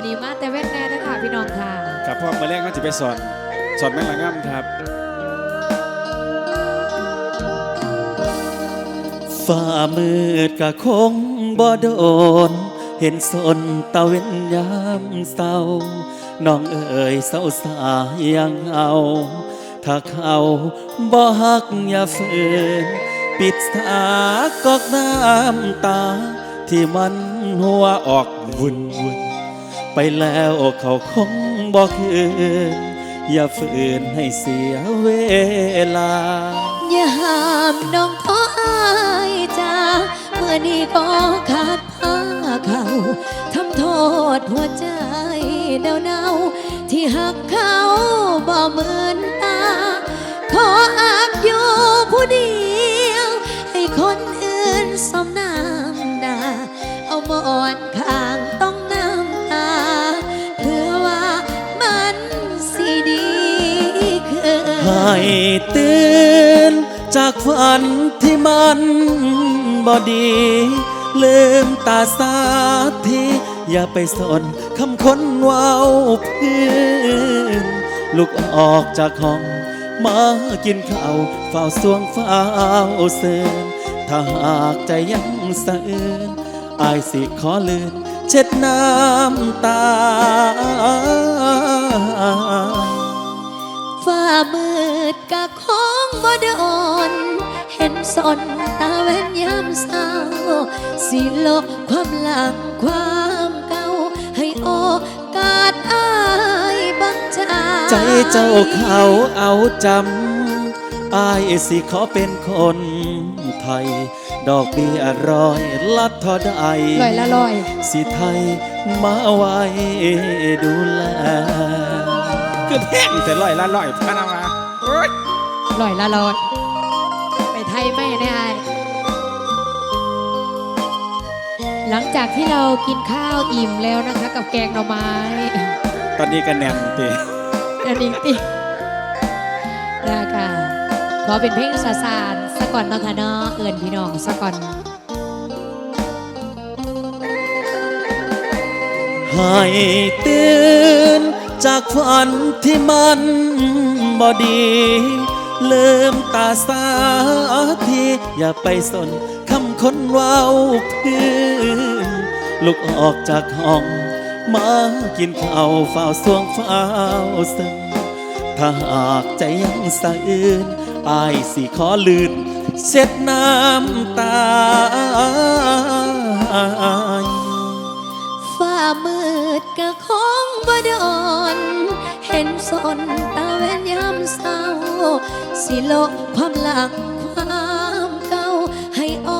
วันนี้มาแต่แว่นแน่นะคะพี่น้องค่ะครับพ่อมาแรกเขาจะไปสอนสอนแม่งละง่ำครับ ฝ่ามืดกะคงบ่โดน เห็นสนตะเว้นยามเศร้า น้องเอ๋ยเศร้าสายยังเอา ถ้าเขาบ่ฮักอย่าฝืนปิดสากอกน้ำตา ที่มันหัวออกวุ่นวุ่น ไปแล้วเขาคงบ่คืน อย่าฝืนให้เสียเวลา อย่าห้ามน้องท้ออายจ้าเมื่อนี้ก็ขาดผ้าเขาทำโทษหัวใจเดาเนาที่หักเขาบ่เหมือนตา ขออักอยู่ผู้เดียว ให้คนอื่นสมน้ำหน้าเอาหมอนข้าง ให้ตื่น จากฝันที่มันบอดี ลืมตาสาทีอย่าไปสนคำคนว้าวพื้นลุกออกจากห้องมากินข้าวเฝ้าสวงเฝ้าเสือนถ้าหากใจยังสะอื้นอายสิขอลืน เช็ดน้ำตา ฝ้ามืดกะคงบ่ไดอ่อน เห็นสนตาแว่นยามเศร้าสิลบความหลังความเก่า ให้โอกาสอายบังจาใจเจ้าเขาเอาจำอายสิขอเป็นคนไทย ดอกเบี้ยร้อยลัดทอใดลอยละลอย สิไทยมาไว้ดูแล คือแพงแต่ลอยละลอยพานามาโอ๊ยลอยละลอยไปไทยไม่แน่อายหลังจากที่เรากินข้าวอิ่มแล้วนะคะ กับแกงหน่อไม้ตอนนี้ก็แน่นตีเดี๋ยวนี้ตินะคะขอเป็นเพลงสาสานสะก่อนเนาะค่ะเนาะเอื่นพี่น้องสะก่อนให้ตื่น จากฝันที่มันบอดี ลืมตาสาทีอย่าไปสนคำคนเว้าพื้นลุกออกจากห้อง มากินข้าวฝ้าสวงฝ้าซึมถ้าหากใจยังสะอื้นอายสิขอลื่นเช็ดน้ำตา มืดกะคงบ่ดอน เห็นสนตาแว่นยามเศร้า สิโลกความหลังความเก่า ให้โอ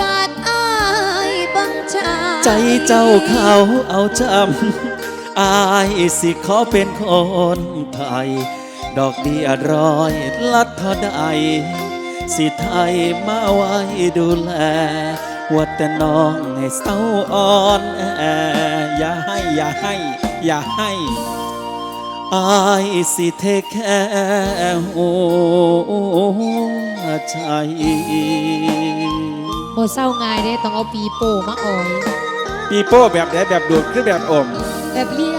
กาสอายบังจาใจเจ้าเขาเอาจำอายสิขอเป็นคนไทย ดอกเดียร้อยลัดเทอใดสิไทยมาไว้ดูแล วัดแต่น้องให้เศร้าอ่อนแออย่าให้อย่าให้อย่าให้อายสิเทคแค่หัวใจบ่เศร้าง่ายเด้ต้องเอาปีโป้มาอ่อยปีโป้แบบไหนแบบดูดคือแบบอม แบบเลีย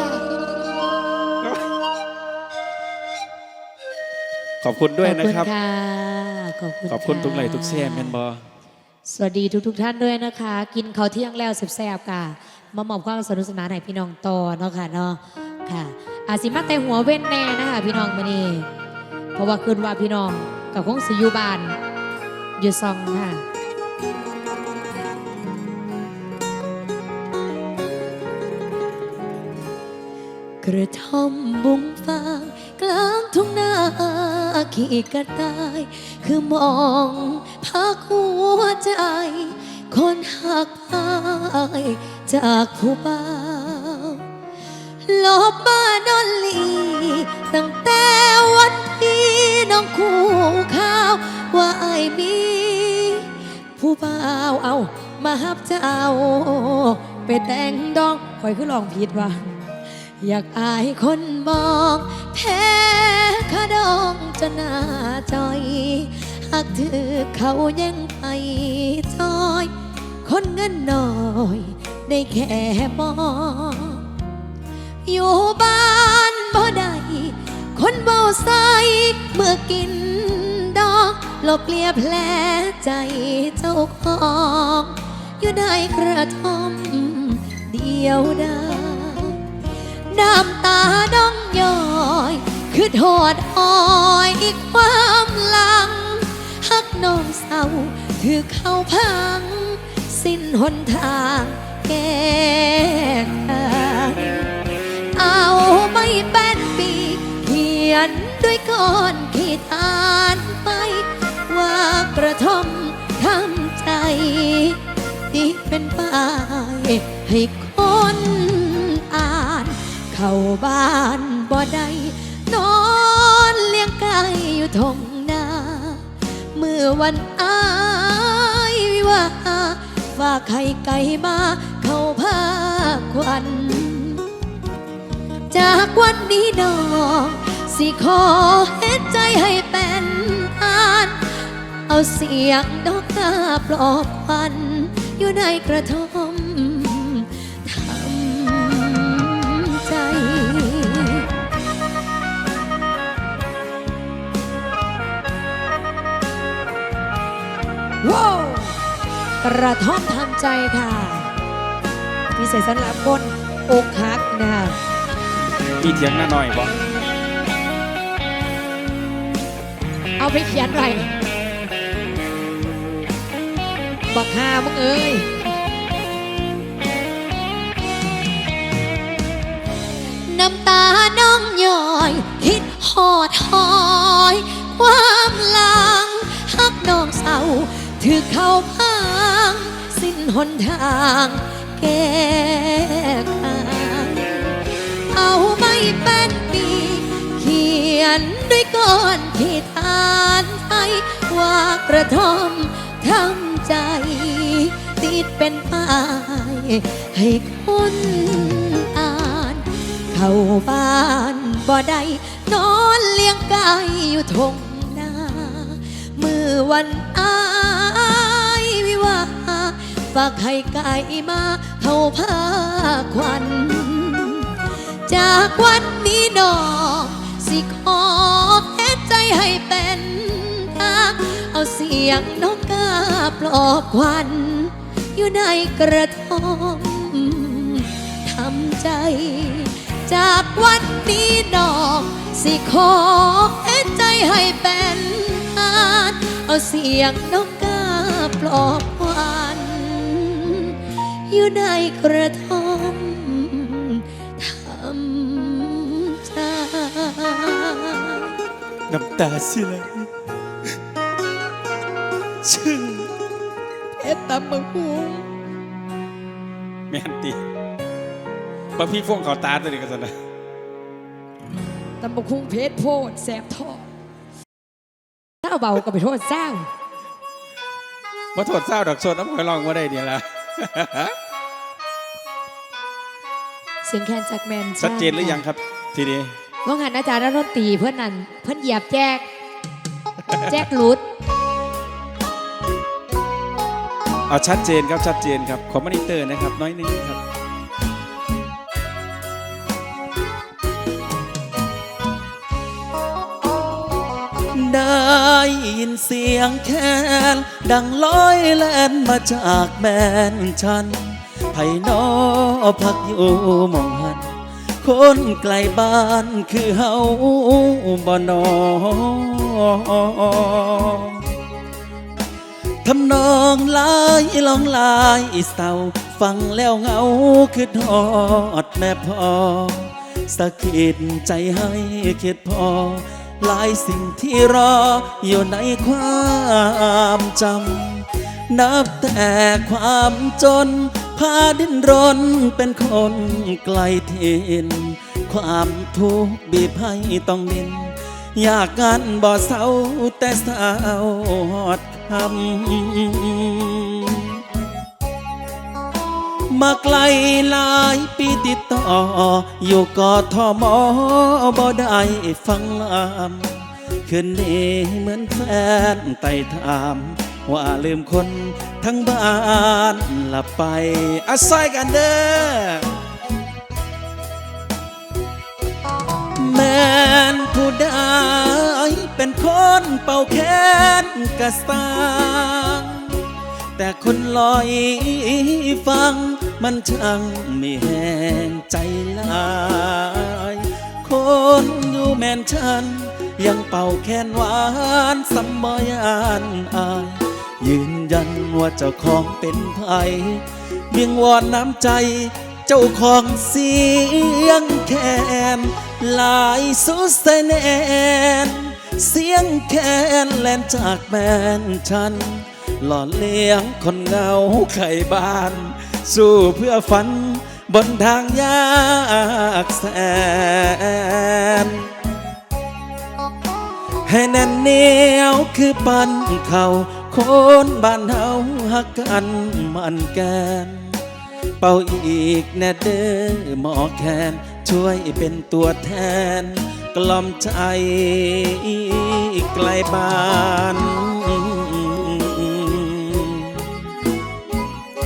ขอบคุณด้วยนะครับ ขอบคุณค่ะขอบคุณขอบคุณทุกไละค์ทุกแชร์แมนบอ สวัสดีทุกทท่านด้วยนะคะ กินข้าวเที่ยงแล้วแซ่บๆค่ะ มามอบความสนุกสนานให้พี่น้องต่อเนาะค่ะเนาะค่ะอาสิมาแต่หัวเว้นแน่นะคะพี่น้องมื้อนี้เพราะว่าคืนว่าพี่น้องกับคงสิยู่บ้านอยู่ซองค่ะกระท่อมบุ้งฟางกลางทุ่งนาขี้กระต่าย คือมอง พักหัวใจ คนหักพายจากผู้เบาลบบ้านนอนลี ตั้งแต่วันที่น้องคู่ข้าว ว่าไอ้มี ผู้เบาเอามาฮับเจ้าไปแต่งดองคอยคือลองผิดว่า อยากอายคนมอง แพ้ขดองจนหน้าจอย หากถือเขายังไปจอย คนเงินน้อย ได้แค่มองอยู่บ้านบ่ได้คนเบาใสเมื่อกินดอกลบเลียแผลใจเจ้าของ อยู่ในกระท่อมเดียวดายน้ำตาดองย้อย คือโทษอ้อยอีกความหลัง ฮักน้องเศร้าถือเข้าพัง สิ้นหนทางแก้ไขเอาไม่เป็นปีเขียนด้วยก้อนขีดอ่านไป ว่ากระทอมทำใจที่เป็นป้ายให้คนอ่าน เข้าบ้านบ่ได้นอนเลี้ยงไก่อยู่ทง มื่อวันอายวิวาฝากไข่ไก่มาเข้าผ้าควัน จากวันนี้ดอกสิขอเฮ็ดใจให้เป็นอ่านเอาเสียงดอกกาปลอบควันอยู่ในกระท่ ว้าวกระท่อมทำใจค่ะพิเศษสำหรับคนอกหักนะคะมีเถียงหน้าหน่อยบ่เอาไปเขียนไว้บักฮามึงเอ้ยน้ำตาน้องย้อย คิดหอดหอย ถือเข้าพังสิ้นหนทางแก้ไขเอาไม่เป็นปีเขียนด้วยก้อนที่ทานไทยว่ากระทอมทำใจ ติดเป็นป้ายให้คนอ่าน เข้าบ้านบ่ได้นอนเลี้ยงไก่อยู่ทงนา มือวันอายวิวา ฝากไข่ไก่มาเข้าผ้าควัน จากวันนี้ดอกสิขอเฮ็ดใจให้เป็นทางเอาเสียงนกกาปลอบควัน อยู่ในกระท่อมทำใจ จากวันนี้ดอกสิขอเฮ็ดใจให้เป็นทางเอาเสียงนกกาปลอบ อยู่ในกระท่อมทำใจน้ำตาสิไหลชื่อเอ็ดตำบักหูแม่นติบะพี่ฟงเขาตาตัวนี้กันซะนะตำบักหุงเพชรโพดแสบท้องถ้าเบาก็ไปโทษสร้างบ่โทษเศร้าดอกโซนน้ำหอยลองว่าได้เนี่ยละเสียงแคนจากแมนชัดเจนหรือยังครับ ทีนี้ว่างานอาจารย์รัฐนตรีเพื่อนนั่นเพื่อนเหยียบแจก แจกหลุด เอาชัดเจนครับชัดเจนครับขอมอนิเตอร์นะครับ น้อยนึงครับ ได้ยินเสียงแค้นดังลอยแล่นมาจากแม่นฉัน ไผ่นอพักอยู่มองหัน คนไกลบ้านคือเฮาบ่นอทำนองลายลองลายเศร้าฟังแล้วเหงาคือทอดแม่พ่อสะกิดใจให้คิดพอ หลายสิ่งที่รออยู่ในความจำ นับแต่ความจน พาดิ้นรนเป็นคนไกลถิ่นความทุกข์บีบให้ต้องดินอยากงานบ่เศร้าแต่เศร้าหอดคำมาไกลหลายปีติดต่อ อยู่กอทอมอบ่ได้ฟังลำคืนนี้เหมือนแฟนไต่ถาม ว่าลืมคนทั้งบ้าน ละไปอาศัยกันเด้อแมนผู้ใดเป็นคนเป่าแค้นกระสร้างแต่คนลอยฟังมันช่างไม่แห้งใจลายคนอยู่แมนฉันยังเป่าแค้นหวานสมอยานอาย ยืนยันว่าเจ้าของเป็นไผเบียงวอนน้ำใจ เจ้าของเสียงแคนลายสุดแสนนเสียงแคนแลนจากแมนฉัน หล่อเลี้ยงคนเงาไข่บ้าน สู้เพื่อฝันบนทางยากแสนให้แน่นเหนียวคือปันเขา คนบ้านเฮาหักกันมันแกน เป่าอีกแน่เด้อหมอแคนช่วยเป็นตัวแทน กล่อมใจไกลบ้าน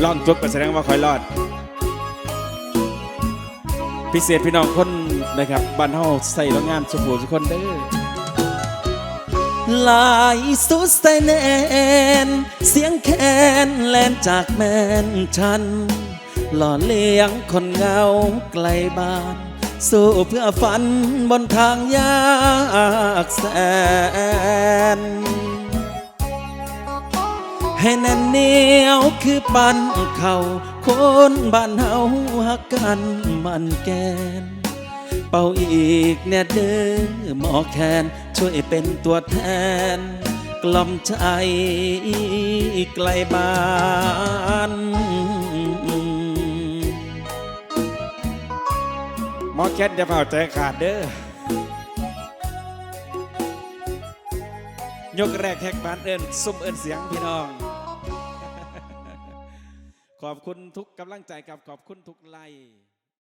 ลองจบก็แสดงว่าคอยรอด พิเศษพี่น้องคนนะครับบ้านเฮาใส่แล้วงามสุขุสุกคนเด้อ หลายสุดใส่แนน เสียงแคนแลนจากแมนฉัน หล่อเลี้ยงคนเงาไกลบ้าน สู้เพื่อฝันบนทางยากแสน ให้แน่นเหนียวคือปันเขาคนบ้านเฮาหักกันมันแกน เป่าอีกเนี่ยเด้อหมอแคน ช่วยเป็นตัวแทน กล่อมใจไกลบ้านหมอแคทอย่าเผาใจขาดเด้อยกแรกแหกบานเอินซุ่มเอินเสียงพี่น้อง ขอบคุณทุกกำลังใจครับขอบคุณทุกไลค์